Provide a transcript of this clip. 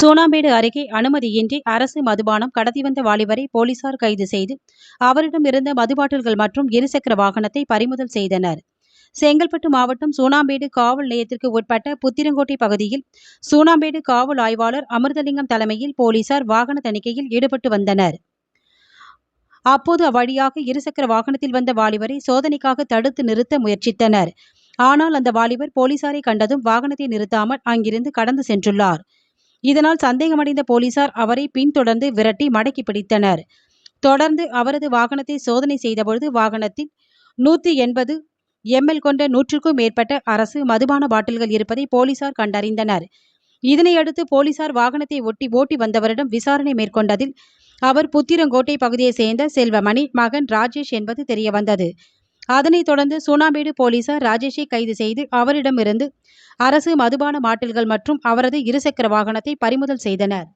சூனாம்பேடு அருகே அனுமதியின்றி அரசு மதுபானம் கடத்தி வந்த வாலிபரை போலீசார் கைது செய்து அவரிடம் இருந்த மது பாட்டில்கள் மற்றும் இருசக்கர வாகனத்தை பறிமுதல் செய்தனர். செங்கல்பட்டு மாவட்டம் சூனாம்பேடு காவல் நிலையத்திற்கு உட்பட்ட புத்திரங்கோட்டை பகுதியில் சூனாம்பேடு காவல் ஆய்வாளர் அமிர்தலிங்கம் தலைமையில் போலீசார் வாகன தணிக்கையில் ஈடுபட்டு வந்தனர். அப்போது அவ்வழியாக இருசக்கர வாகனத்தில் வந்த வாலிபரை சோதனைக்காக தடுத்து நிறுத்த முயற்சித்தனர். ஆனால் அந்த வாலிபர் போலீசாரை கண்டதும் வாகனத்தை நிறுத்தாமல் அங்கிருந்து கடந்து சென்றுள்ளார். இதனால் சந்தேகமடைந்த போலீசார் அவரை பின்தொடர்ந்து விரட்டி மடக்கி பிடித்தனர். தொடர்ந்து அவரது வாகனத்தை சோதனை செய்தபொழுது வாகனத்தில் நூற்றி எண்பது எம்எல் கொண்ட நூற்றுக்கும் மேற்பட்ட அரசு மதுபான பாட்டில்கள் இருப்பதை போலீசார் கண்டறிந்தனர். இதனையடுத்து போலீசார் வாகனத்தை ஒட்டி ஓட்டி வந்தவரிடம் விசாரணை மேற்கொண்டதில் அவர் புத்திரங்கோட்டை பகுதியைச் சேர்ந்த செல்வமணி மகன் ராஜேஷ் என்பது தெரியவந்தது. அதனைத் தொடர்ந்து சூனாம்பேடு போலீசார் ராஜேஷை கைது செய்து அவரிடமிருந்து அரசு மதுபான மாட்டில்கள் மற்றும் அவரது இருசக்கர வாகனத்தை பறிமுதல் செய்தனர்.